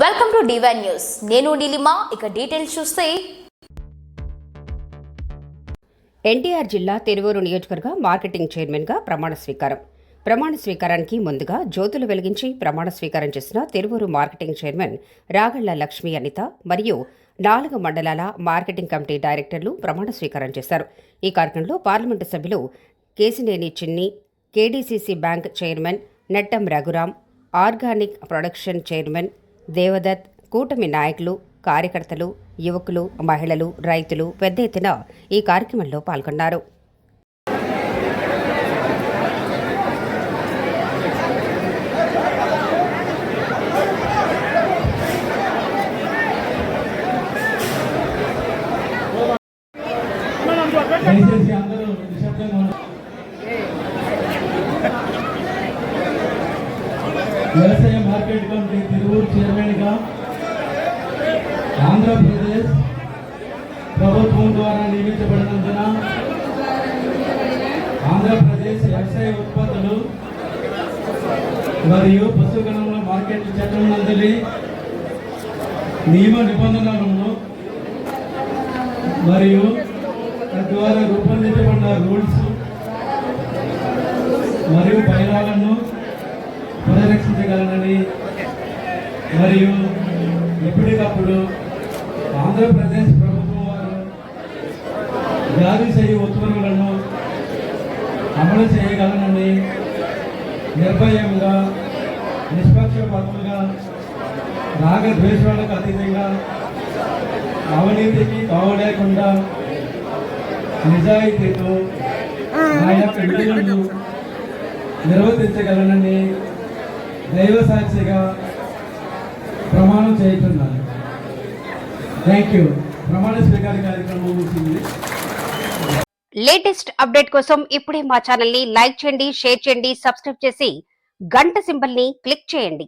Welcome to divine news నేను నీలిమా ఇక details చూస్తే. ఎన్టీఆర్ జిల్లా తిరువూరు నియోజకవర్గ మార్కెటింగ్ చైర్మన్గా ప్రమాణ స్వీకారం. ప్రమాణ స్వీకారానికి ముందుగా జ్యోతులు వెలిగించి ప్రమాణ స్వీకారం చేసిన తిరువూరు మార్కెటింగ్ చైర్మన్ రాగళ్ళ లక్ష్మీ అనిత మరియు నాలుగు మండలాల మార్కెటింగ్ కమిటీ డైరెక్టర్లు ప్రమాణ స్వీకారం చేశారు. ఈ కార్యక్రమంలో పార్లమెంటు సభ్యులు Kesineni Chinni KDCC bank chairman Nettam Raghuram organic production chairman Devadatt కూటమి నాయకులు కార్యకర్తలు యువకులు మహిళలు రైతులు పెద్ద ఎత్తున ఈ కార్యక్రమంలో పాల్గొన్నారు దయచేసి అందరూ నిశ్శబ్దంగా ఉండండి. వ్యవసాయ మార్కెట్ కమిటీ తిరువూరు చైర్మన్గా ఆంధ్రప్రదేశ్ ప్రభుత్వం ద్వారా నియమించబడినందున ఆంధ్రప్రదేశ్ వ్యవసాయ ఉత్పత్తులు మరియు పశుగణంలో మార్కెట్ చట్టం నందలి నియమ నిబంధనలను మరియు తద్వారా రూపొందించబడిన రూల్స్ మరియు బయలాలను పరిరక్షించగలనని మరియు ఎప్పటికప్పుడు ఆంధ్రప్రదేశ్ ప్రభుత్వం వారు జారీ చేయ ఉత్తర్వులను అమలు చేయగలనని నిర్భయంగా నిష్పక్షపాతంగా రాగద్వేషాలకు అతీతంగా అవినీతికి కావలేకుండా నిజాయితీతో నా యొక్క నిర్వర్తించగలనని దైవ సాక్షిగా ప్రమాణం చేస్తున్నాను థ్యాంక్ యూ ప్రమాణ స్వీకార కార్యక్రమం ముగిసింది. లేటెస్ట్ అప్డేట్ కోసం ఇప్పుడే మా ఛానల్ని లైక్ చేయండి షేర్ చేయండి సబ్స్క్రైబ్ చేసి గంట సింబల్ని క్లిక్ చేయండి.